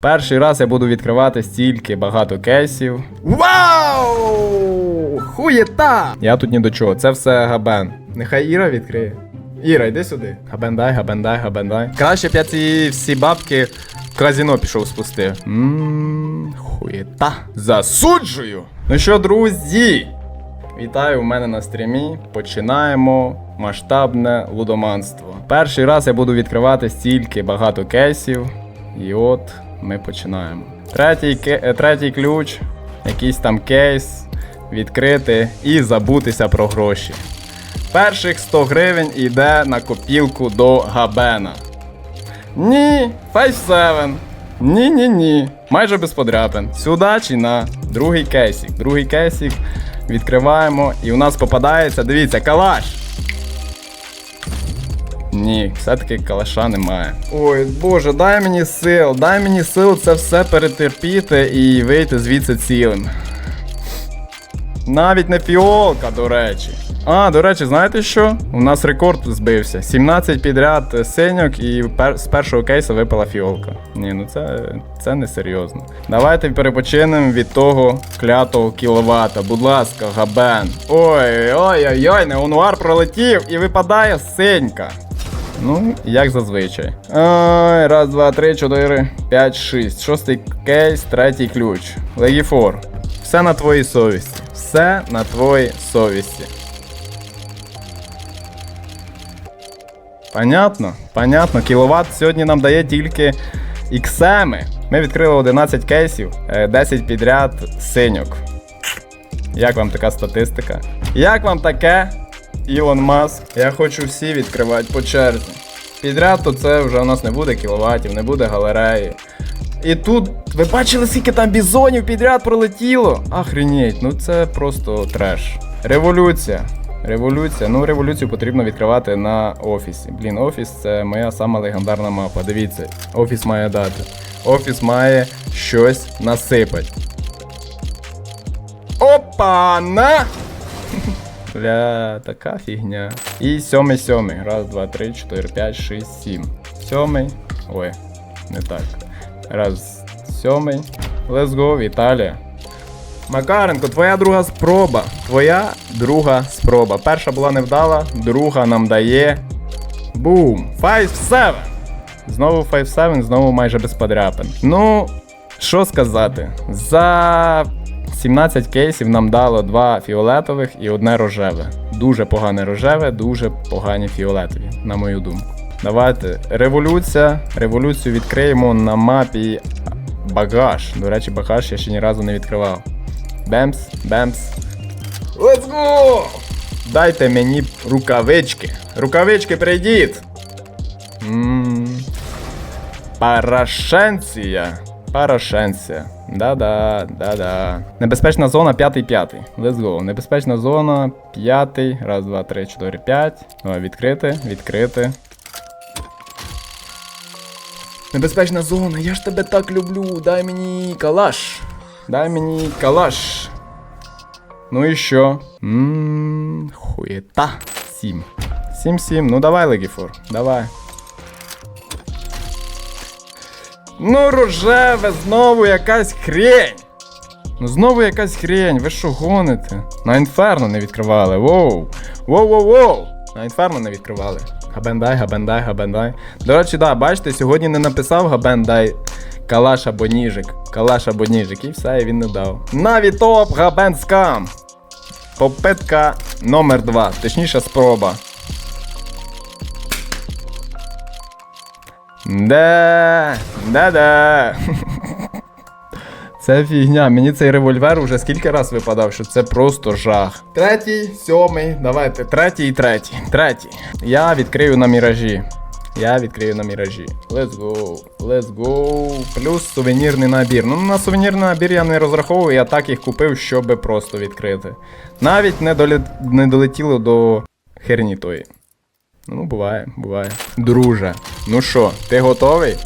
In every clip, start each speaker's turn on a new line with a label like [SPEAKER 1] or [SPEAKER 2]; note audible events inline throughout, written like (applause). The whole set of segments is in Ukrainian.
[SPEAKER 1] Перший раз я буду відкривати стільки багато кейсів. Вау! Хуєта! Я тут ні до чого, це все габен. Нехай Іра відкриє. Іра, йди сюди. Габен дай, габен дай, габен дай. Краще б я ці всі бабки в казіно пішов спустив. Ммм, хуєта. Засуджую! Ну що, друзі? Вітаю у мене на стрімі. Починаємо масштабне лудоманство. Перший раз я буду відкривати стільки багато кейсів. І от ми починаємо. Третій, е, третій ключ, якийсь там кейс, відкрити і забутися про гроші. Перших 100 гривень йде на копілку до Габена. Ні, 5-7. Ні, ні, ні. Майже без подряпин. Сюди чи на другий кейсик. Другий кейсик відкриваємо. І у нас попадається, дивіться, калаш. Ні, все-таки калаша немає. Ой, боже, дай мені сил, дай мені сил це все перетерпіти і вийти звідси цілим. Навіть не фіолка, до речі. А, до речі, знаєте що? У нас рекорд збився. 17 підряд синьок і пер- з першого кейсу випала фіолка. Ні, ну це, це не серйозно. Давайте перепочинемо від того клятого кіловата. Будь ласка, габен. Ой, ой, ой, ой, неонуар пролетів і випадає синька. Ну, як зазвичай. Ой, раз, два, три, чотири, п'ять, шість. Шостий кейс, третій ключ. Легіфор. Все на твоїй совісті. Все на твоїй совісті. Понятно? Понятно. Кіловат сьогодні нам дає тільки іксеми. Ми відкрили 11 кейсів, е, 10 підряд синьок. Як вам така статистика? Як вам таке? Ілон Маск. Я хочу всі відкривати по черзі. Підряд то це вже у нас не буде кіловатів, не буде галереї. І тут, ви бачили, скільки там бізонів підряд пролетіло? Охренеть, ну це просто треш. Революція. Революція. Ну, революцію потрібно відкривати на офісі. Блін, офіс це моя сама легендарна мапа. Дивіться, офіс має дати. Офіс має щось насипати. Опа! Бля, така фігня. І сьомий сьомий. Раз, два, три, чотири, п'ять, шість, сім. Сьомий. Ой, не так. Раз, сьомий. Let's go, Італія. Макаренко, твоя друга спроба. Твоя друга спроба. Перша була невдала, друга нам дає. Бум! 5-7! Знову 5-7, знову майже без подряпин. Ну, що сказати? За 17 кейсів нам дало два фіолетових і одне рожеве. Дуже погане рожеве, дуже погані фіолетові, на мою думку. Давайте. Революція. Революцію відкриємо на мапі багаж. До речі, багаж я ще ні разу не відкривав. Бемс, бемс. Let's go! Дайте мені рукавички. Рукавички прийдіть! Ммм. Парашенція. Парашенція. Да-да, да-да. Небезпечна зона 5-5. Let's go. Небезпечна зона 5. Раз, два, три, чотири, п'ять. Давай, відкрити, відкрити. Небезпечна зона, я ж тебе так люблю. Дай мені калаш. Дай мені калаш. Ну і що? Ммм, хуєта. Сім. Сім-сім. Ну давай, Легіфор, давай. Ну, рожеве, знову якась хрень. Ну знову якась хрень, ви що гоните? На інферно не відкривали. Воу. Воу-воу-воу. На інферно не відкривали. Габендай, габендай, габендай. До речі, да, бачите, сьогодні не написав габендай калаш або ніжик. Калаш або ніжик. І все, і він не дав. Наві топ габен скам. Попитка номер 2. Точніше, спроба. Де, де-де. (laughs) Це фігня. Мені цей револьвер уже скільки раз випадав, що це просто жах. Третій, сьомий, давайте. Третій третій. Третій. Я відкрию на міражі. Я відкрию на міражі. Let's go. Let's go. Плюс сувенірний набір. Ну, на сувенірний набір я не розраховую, я так їх купив, щоб просто відкрити. Навіть не, долі... не долетіло до херні тої. Ну, буває, буває. Друже, ну що, ти готовий?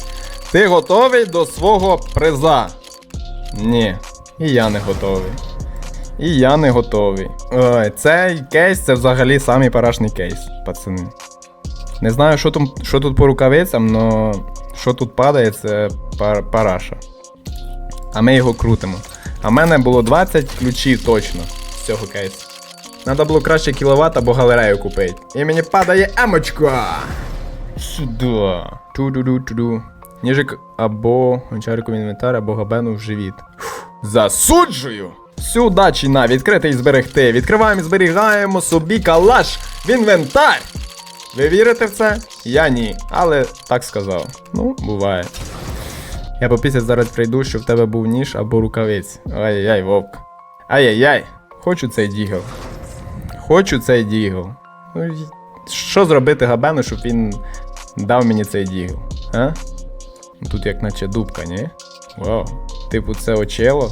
[SPEAKER 1] Ти готовий до свого приза? Ні, і я не готовий. І я не готовий. Ой, цей кейс це взагалі самий парашний кейс, пацани. Не знаю, що тут, що тут по рукавицям, но що тут падає, це пар- параша. А ми його крутимо. А в мене було 20 ключів точно з цього кейсу. Надо було краще кіловат або галерею купити. І мені падає емочка. Сюди. Ту-ду-ду-ту-ду. Ніжик або гончарику в інвентар, або габену в живіт. Фух. Засуджую! Сюди чи на відкрити і зберегти. Відкриваємо і зберігаємо собі калаш в інвентар. Ви вірите в це? Я ні, але так сказав. Ну, буває. Я по після зараз прийду, що в тебе був ніж або рукавиць. Ай-яй, вовк. Ай-яй-яй. Хочу цей дігл. Хочу цей дігл. Ну, що зробити габену, щоб він дав мені цей дігл? А? Тут як наче дубка, ні? Вау. Типу, це очело.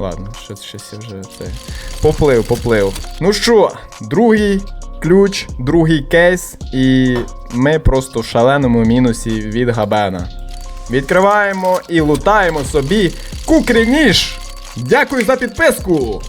[SPEAKER 1] Ладно, щось, щось я вже це. Поплив, поплив. Ну що, другий ключ, другий кейс, і ми просто в шаленому мінусі від габена. Відкриваємо і лутаємо собі кукрініж! Дякую за підписку!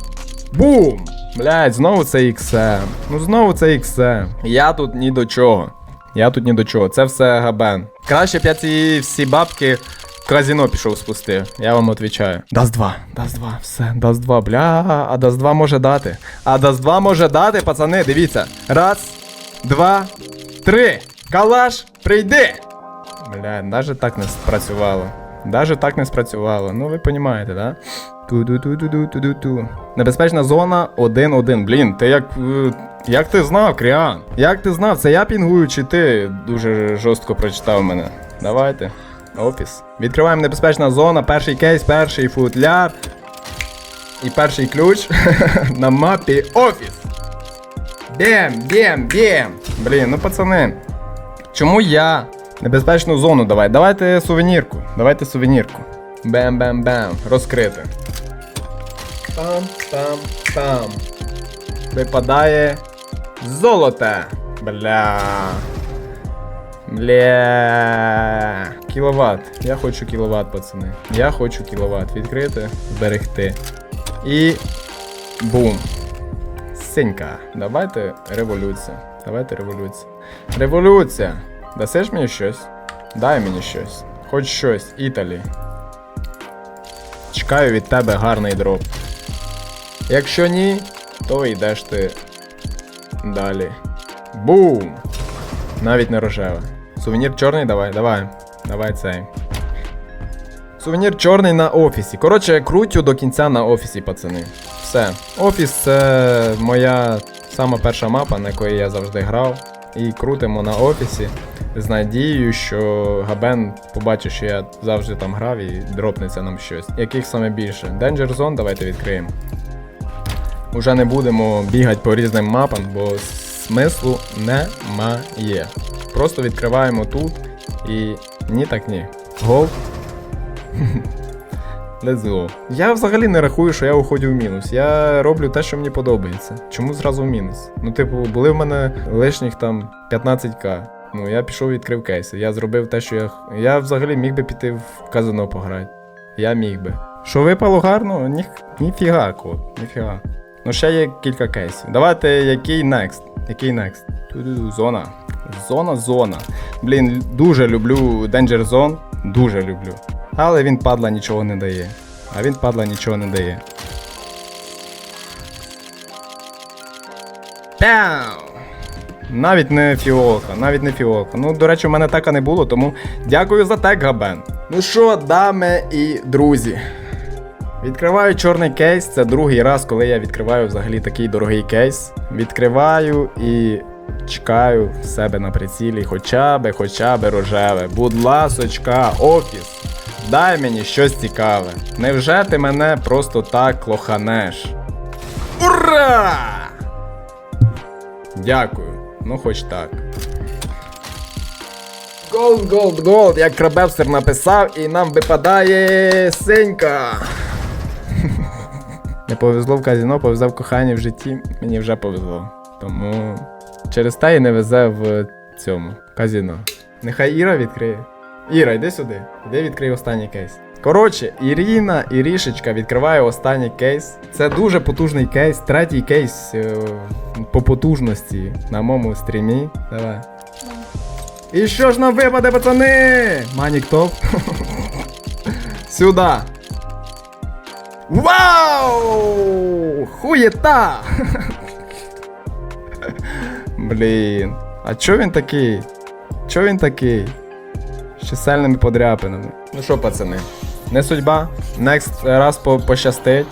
[SPEAKER 1] Бум! Блять, знову це XM. Ну знову це XM. Я тут ні до чого. Я тут ні до чого. Це все габен. Краще б я ці всі бабки в казіно пішов спустив. Я вам відповідаю. Даст 2, даст 2, все, даст 2, бля, а даст 2 може дати. А даст 2 може дати, пацани, дивіться. Раз, два, три. Калаш, прийди! Бля, навіть так не спрацювало. Даже так не спрацювало. Ну ви розумієте, да? Ту-ду-ту-ду-ту-ду-ту. Небезпечна зона 1-1. Блін, ти як. е, Як ти знав, Кріан? Як ти знав? Це я пінгую, чи ти дуже жорстко прочитав мене? Давайте. Офіс. Відкриваємо небезпечна зона, перший кейс, перший футляр. І перший ключ (laughs) на мапі офіс. Бєм, бєм, бєм. Блін, ну пацани. Чому я небезпечну зону давай? Давайте сувенірку. Давайте сувенірку. Бем-бем-бем. Розкрити. Там, там, там. Випадає золоте. Бля. Бля. Кіловат. Я хочу кіловат, пацани. Я хочу кіловат. Відкрити, зберегти. І. Бум. Синька. Давайте революція. Давайте революція. Революція. Дасиш мені щось? Дай мені щось. Хоч щось, Італі. Чекаю від тебе гарний дроп. Якщо ні, то йдеш ти далі. Бум! Навіть не рожеве. Сувенір чорний, давай, давай. Давай цей. Сувенір чорний на офісі. Коротше, крутю до кінця на офісі, пацани. Все. Офіс це моя сама перша мапа, на якої я завжди грав. І крутимо на офісі з надією, що Габен побачить, що я завжди там грав і дропнеться нам щось. Яких саме більше? Danger Zone давайте відкриємо. Уже не будемо бігати по різним мапам, бо смислу немає. Просто відкриваємо тут і ні так ні. Гол. (laughs) Let's go. Я взагалі не рахую, що я уходжу в мінус. Я роблю те, що мені подобається. Чому зразу в мінус? Ну, типу, були в мене лишніх там 15к. Ну, я пішов відкрив кейси. Я зробив те, що я. Я взагалі міг би піти в казино пограти. Я міг би. Що випало гарно? Ні, ніфіга, кот, ніфіга. Ну, ще є кілька кейсів. Давайте який next? Який next? Зона. Зона, зона. Блін, дуже люблю Danger Zone. Дуже люблю. Але він падла нічого не дає. А він падла нічого не дає. Пяу! Навіть не фіолка, навіть не фіолка. Ну, до речі, у мене така не було, тому дякую за тег, Габен. Ну що, дами і друзі. Відкриваю чорний кейс. Це другий раз, коли я відкриваю взагалі такий дорогий кейс. Відкриваю і чекаю в себе на прицілі хоча би, хоча би рожеве. Будь ласочка, офіс. Дай мені щось цікаве. Невже ти мене просто так лоханеш? Ура! Дякую. Ну, хоч так. Голд, голд, голд, як Крабевстер написав, і нам випадає синька. Не повезло в казіно, повезло в коханні в житті. Мені вже повезло. Тому через те і не везе в цьому казіно. Нехай Іра відкриє. Іра, йди сюди. Іди відкрий останній кейс. Коротше, Ірина Ірішечка відкриває останній кейс. Це дуже потужний кейс, третій кейс е, по потужності на моєму стрімі. Давай. І що ж нам випаде, пацани? Манік топ. Сюда. Вау! Хуєта! Блін. А чо він такий? Чо він такий? З чисельними подряпинами. Ну що, пацани, не судьба. Next раз по- пощастить.